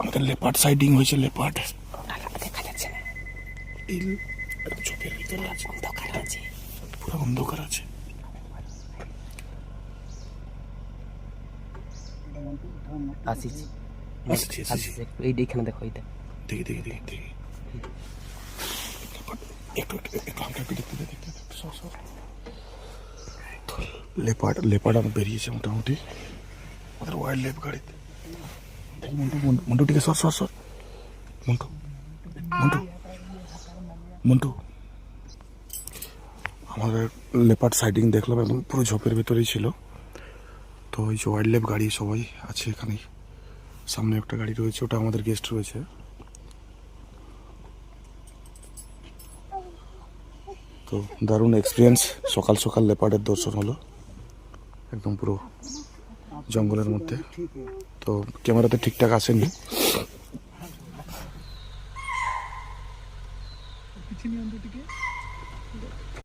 আমাদের leopard siding হয়েছে leopard. দেখা যাচ্ছে না এই চোখের ভিতরে আছে। অন্ধকার আছে। পুরো অন্ধকার আছে এই এইখানে দেখো এইটা দেখি। দেখি দেখি দেখি একটু একটু হালকা একটু দেখতে দেখতে দে, একটু সর সর। তো লেপার্ড লেপার্ড আমার বেরিয়েছে মোটামুটি। আমাদের ওয়াইল্ড লাইফ গাড়িতে। দেখি মন্টু মন্টু- আছে সর সর সর মন্টু মন্টু মন্টু আমাদের লেপার্ড সাইডিং দেখলাম এবং পুরো ঝোপের ভেতরেই ছিল। তো ওই যে ওয়াইল্ড লাইফ গাড়ি সবাই আছে এখানেই সামনে একটা গাড়ি রয়েছে, ওটা আমাদের গেস্ট রয়েছে। তো দারুণ এক্সপিরিয়েন্স সকাল সকাল লেপার্ডের দর্শন হলো। একদম পুরো জঙ্গলের মধ্যে। তো ক্যামেরা ক্যামেরাতে ঠিকঠাক আসেনি।